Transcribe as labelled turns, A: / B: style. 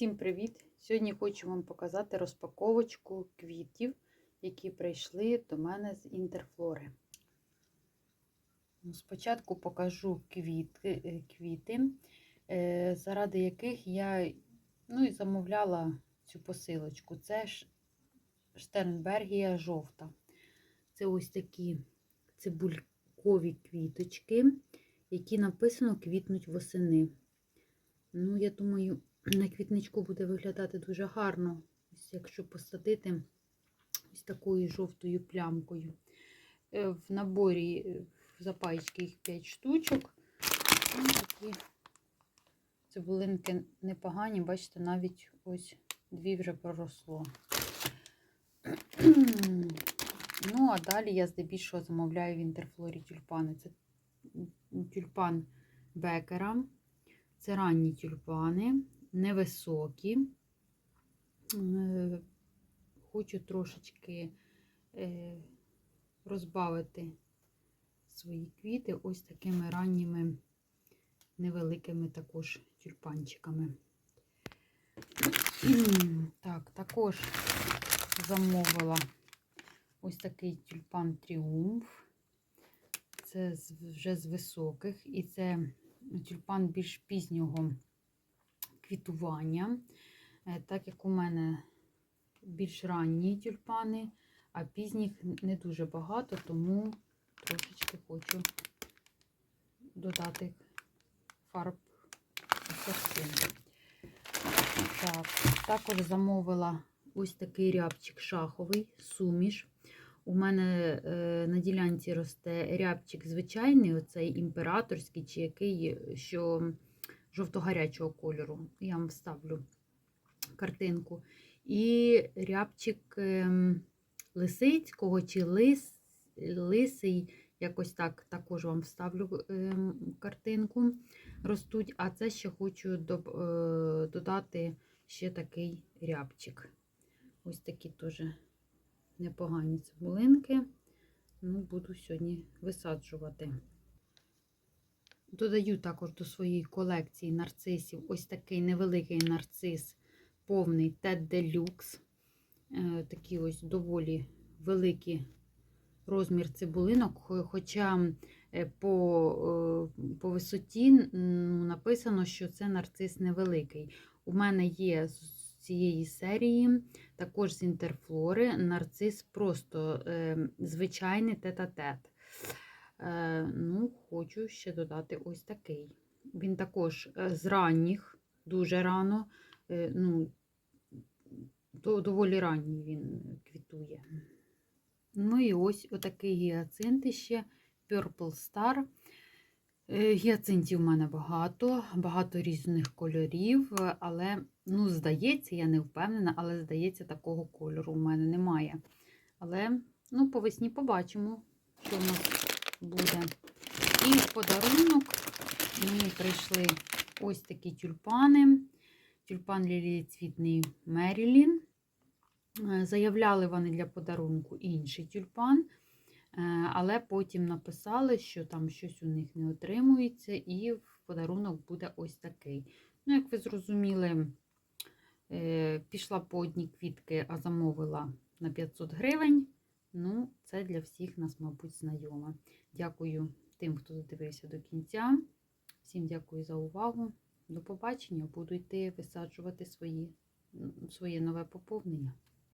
A: Всім привіт! Сьогодні хочу вам показати розпаковочку квітів, які прийшли до мене з інтерфлори. Ну, Спочатку покажу квіти, е, квіти е, заради яких я ну, і замовляла цю посилочку. Це Штернбергія жовта. Це ось такі цибулькові квіточки, які написано квітнуть восени. Ну, я думаю, на квітничку буде виглядати дуже гарно, ось якщо посадити ось такою жовтою плямкою. Е, В наборі е, в їх 5 штучок. Такі цибулинки непогані, бачите, навіть ось дві вже проросло. Ну, а далі я здебільшого замовляю в інтерфлорі тюльпани. Це тюльпан Бекера. Це ранні тюльпани, невисокі. Е, Хочу трошечки е, розбавити свої квіти ось такими ранніми, невеликими також тюльпанчиками. Так, також замовила ось такий тюльпан Тріумф. Це вже з високих, і це тюльпан більш пізнього квітування, Е, так як у мене більш ранні тюльпани, а пізніх не дуже багато, тому трошечки хочу додати фарб картини. Так, також замовила ось такий рябчик шаховий, суміш. У мене е, на ділянці росте рябчик звичайний, оцей імператорський, чи який, що жовто-гарячого кольору. Я вам вставлю картинку. І рябчик е, лисицького чи лис, лисий, якось так також вам вставлю е, картинку. Ростуть, а це ще хочу е, додати ще такий рябчик. Ось такі теж непогані цибулинки. Ну, буду сьогодні висаджувати. Додаю також до своєї колекції нарцисів ось такий невеликий нарцис, повний Тед Делюкс. Такий ось доволі великий розмір цибулинок, хоча по по висоті написано, що це нарцис невеликий. У мене є з цієї серії, також з інтерфлори, нарцис просто е, звичайний тет-а-тет. Е, ну, Хочу ще додати ось такий. Він також е, з ранніх, дуже рано, е, ну, доволі ранній він квітує. Ну і ось отакий гіацинт ще Purple Star. Е, гіацинтів у мене багато, багато різних кольорів, але, ну, здається, я не впевнена, але здається, такого кольору у мене немає. Але, ну, по весні побачимо, що в нас буде. І в подарунок мені прийшли ось такі тюльпани. Тюльпан лілієцвітний Мерілін. Е, заявляли вони для подарунку інший тюльпан. Але потім написали, що там щось у них не отримується, і в подарунок буде ось такий. Ну, як ви зрозуміли, е, пішла по одній квітки, а замовила на 500 гривень. Ну, це для всіх нас, мабуть, знайоме. Дякую тим, хто додивився до кінця. Всім дякую за увагу. До побачення. Буду йти висаджувати свої, своє нове поповнення.